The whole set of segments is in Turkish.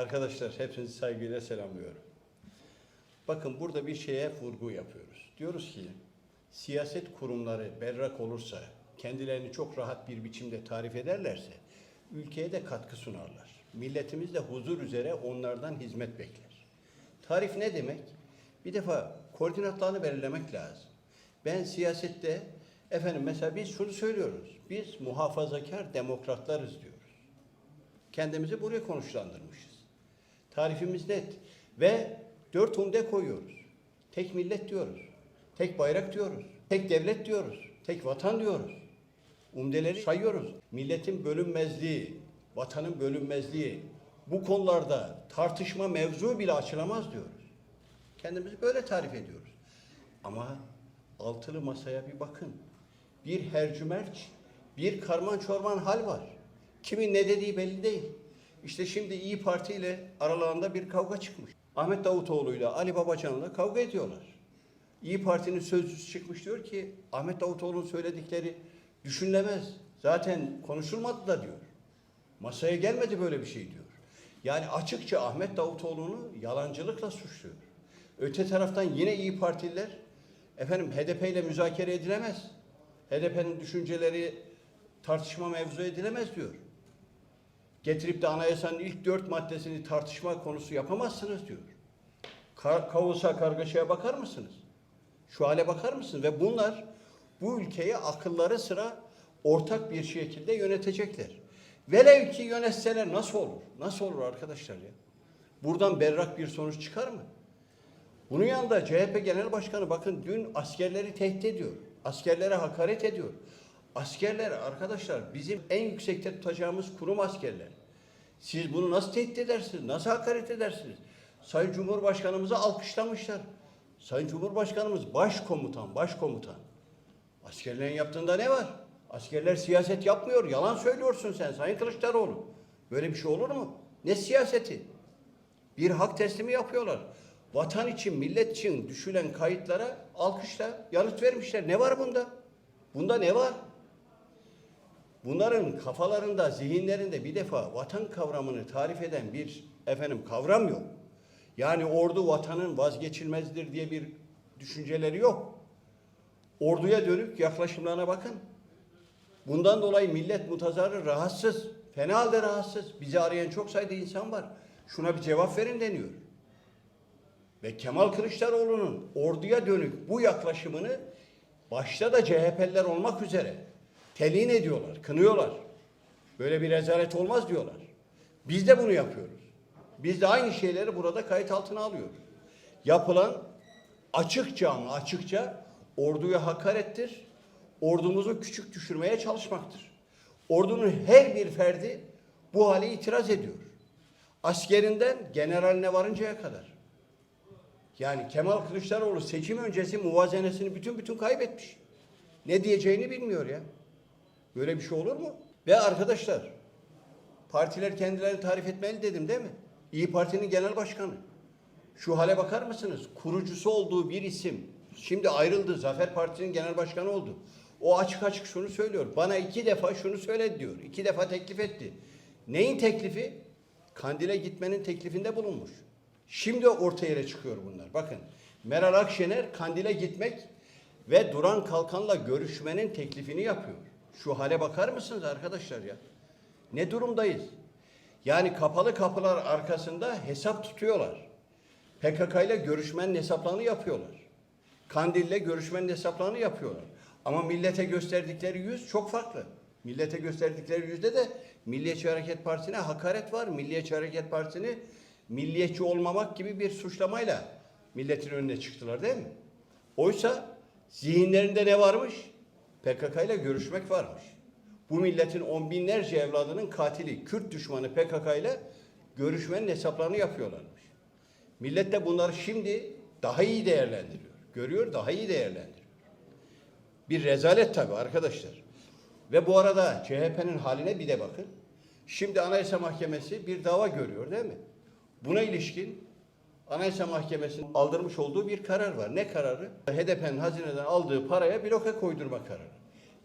Arkadaşlar hepinizi saygıyla selamlıyorum. Bakın burada bir şeye vurgu yapıyoruz. Diyoruz ki siyaset kurumları berrak olursa, kendilerini çok rahat bir biçimde tarif ederlerse ülkeye de katkı sunarlar. Milletimiz de huzur üzere onlardan hizmet bekler. Tarif ne demek? Bir defa koordinatlarını belirlemek lazım. Ben siyasette efendim mesela biz şunu söylüyoruz. Biz muhafazakar demokratlarız diyoruz. Kendimizi buraya konuşlandırmışız. Tarifimiz net. Ve dört umde koyuyoruz. Tek millet diyoruz. Tek bayrak diyoruz. Tek devlet diyoruz. Tek vatan diyoruz. Umdeleri sayıyoruz. Milletin bölünmezliği, vatanın bölünmezliği, bu konularda tartışma mevzu bile açılamaz diyoruz. Kendimizi böyle tarif ediyoruz. Ama altılı masaya bir bakın. Bir hercümerç, bir karman çorman hal var. Kimin ne dediği belli değil. İşte şimdi İyi Parti ile aralarında bir kavga çıkmış. Ahmet Davutoğlu ile Ali Babacan'la kavga ediyorlar. İyi Parti'nin sözcüsü çıkmış diyor ki Ahmet Davutoğlu'nun söyledikleri düşünülemez. Zaten konuşulmadı da diyor. Masaya gelmedi böyle bir şey diyor. Yani açıkça Ahmet Davutoğlu'nu yalancılıkla suçluyor. Öte taraftan yine İyi Partililer efendim HDP ile müzakere edilemez. HDP'nin düşünceleri tartışma mevzu edilemez diyor. Getirip de anayasanın ilk dört maddesini tartışma konusu yapamazsınız diyor. Ka kaosa kargaşaya bakar mısınız? Şu hale bakar mısınız? Ve bunlar bu ülkeyi akılları sıra ortak bir şekilde yönetecekler. Velev ki yönetseler nasıl olur? Nasıl olur arkadaşlar ya? Buradan berrak bir sonuç çıkar mı? Bunun yanında CHP Genel Başkanı bakın dün askerleri tehdit ediyor. Askerlere hakaret ediyor. Askerler arkadaşlar bizim en yüksekte tutacağımız kurum askerler. Siz bunu nasıl tehdit edersiniz? Nasıl hakaret edersiniz? Sayın Cumhurbaşkanımızı alkışlamışlar. Sayın Cumhurbaşkanımız başkomutan, başkomutan. Askerlerin yaptığında ne var? Askerler siyaset yapmıyor. Yalan söylüyorsun sen Sayın Kılıçdaroğlu. Böyle bir şey olur mu? Ne siyaseti? Bir hak teslimi yapıyorlar. Vatan için, millet için düşülen kayıtlara alkışla yanıt vermişler. Ne var bunda? Bunda ne var? Bunların kafalarında, zihinlerinde bir defa vatan kavramını tarif eden bir efendim kavram yok. Yani ordu vatanın vazgeçilmezdir diye bir düşünceleri yok. Orduya dönük yaklaşımlarına bakın. Bundan dolayı millet mutazarrı rahatsız. Fena halde rahatsız. Bizi arayan çok sayıda insan var. Şuna bir cevap verin deniyor. Ve Kemal Kılıçdaroğlu'nun orduya dönük bu yaklaşımını başta da CHP'liler olmak üzere telin ediyorlar, kınıyorlar. Böyle bir rezalet olmaz diyorlar. Biz de bunu yapıyoruz. Biz de aynı şeyleri burada kayıt altına alıyoruz. Yapılan açıkça ama açıkça orduya hakarettir. Ordumuzu küçük düşürmeye çalışmaktır. Ordunun her bir ferdi bu hale itiraz ediyor. Askerinden generaline varıncaya kadar. Yani Kemal Kılıçdaroğlu seçim öncesi muvazenesini bütün bütün kaybetmiş. Ne diyeceğini bilmiyor ya. Böyle bir şey olur mu? Ve arkadaşlar partiler kendilerini tarif etmeli dedim değil mi? İyi Parti'nin genel başkanı. Şu hale bakar mısınız? Kurucusu olduğu bir isim. Şimdi ayrıldı. Zafer Partisi'nin genel başkanı oldu. O açık açık şunu söylüyor. Bana iki defa şunu söyledi diyor. İki defa teklif etti. Neyin teklifi? Kandil'e gitmenin teklifinde bulunmuş. Şimdi orta yere çıkıyor bunlar. Bakın Meral Akşener Kandil'e gitmek ve Duran Kalkan'la görüşmenin teklifini yapıyor. Şu hale bakar mısınız arkadaşlar ya? Ne durumdayız? Yani kapalı kapılar arkasında hesap tutuyorlar. PKK ile görüşmenin hesaplarını yapıyorlar. Kandil'le görüşmenin hesaplarını yapıyorlar. Ama millete gösterdikleri yüz çok farklı. Millete gösterdikleri yüzde de Milliyetçi Hareket Partisi'ne hakaret var. Milliyetçi Hareket Partisi'ni milliyetçi olmamak gibi bir suçlamayla milletin önüne çıktılar değil mi? Oysa zihinlerinde ne varmış? PKK ile görüşmek varmış. Bu milletin on binlerce evladının katili, Kürt düşmanı PKK ile görüşmenin hesaplarını yapıyorlarmış. Millet de bunları şimdi daha iyi değerlendiriyor. Görüyor, daha iyi değerlendiriyor. Bir rezalet tabii arkadaşlar. Ve bu arada CHP'nin haline bir de bakın. Şimdi Anayasa Mahkemesi bir dava görüyor değil mi? Buna ilişkin Anayasa Mahkemesi'nin aldırmış olduğu bir karar var. Ne kararı? HDP'nin hazineden aldığı paraya bloke koydurma kararı.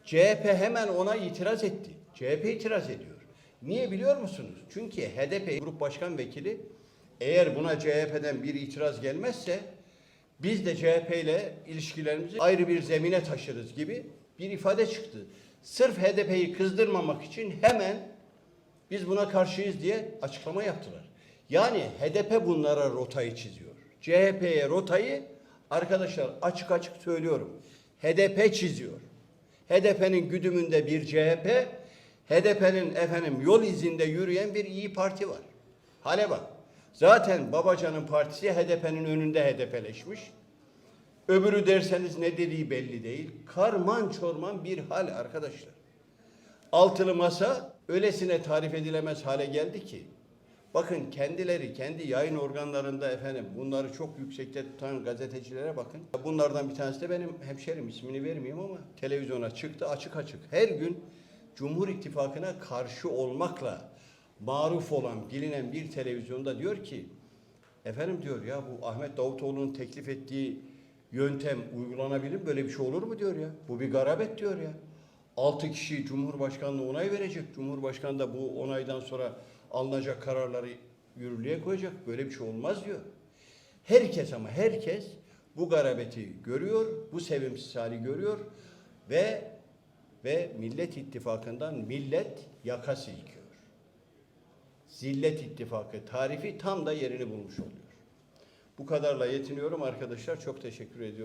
CHP hemen ona itiraz etti. CHP itiraz ediyor. Niye biliyor musunuz? Çünkü HDP Grup Başkan Vekili eğer buna CHP'den bir itiraz gelmezse biz de CHP ile ilişkilerimizi ayrı bir zemine taşırız gibi bir ifade çıktı. Sırf HDP'yi kızdırmamak için hemen biz buna karşıyız diye açıklama yaptılar. Yani HDP bunlara rotayı çiziyor. CHP'ye rotayı arkadaşlar açık açık söylüyorum. HDP çiziyor. HDP'nin güdümünde bir CHP, HDP'nin efendim yol izinde yürüyen bir iyi Parti var. Hale bak. Zaten Babacan'ın partisi HDP'nin önünde HDP'leşmiş. Öbürü derseniz ne dediği belli değil. Karman çorman bir hal arkadaşlar. Altılı masa öylesine tarif edilemez hale geldi ki. Bakın kendileri kendi yayın organlarında efendim bunları çok yüksekte tutan gazetecilere bakın. Bunlardan bir tanesi de benim hemşerim ismini vermeyeyim ama televizyona çıktı açık açık. Her gün Cumhur İttifakı'na karşı olmakla maruf olan bilinen bir televizyonda diyor ki efendim diyor ya bu Ahmet Davutoğlu'nun teklif ettiği yöntem uygulanabilir mi? Böyle bir şey olur mu diyor ya. Bu bir garabet diyor ya. Altı kişi Cumhurbaşkanlığı onay verecek. Cumhurbaşkanı da bu onaydan sonra alınacak kararları yürürlüğe koyacak. Böyle bir şey olmaz diyor. Herkes ama herkes bu garabeti görüyor, bu sevimsiz hali görüyor ve ve Millet İttifakı'ndan millet yaka silkiyor. Zillet İttifakı tarifi tam da yerini bulmuş oluyor. Bu kadarla yetiniyorum arkadaşlar. Çok teşekkür ediyorum.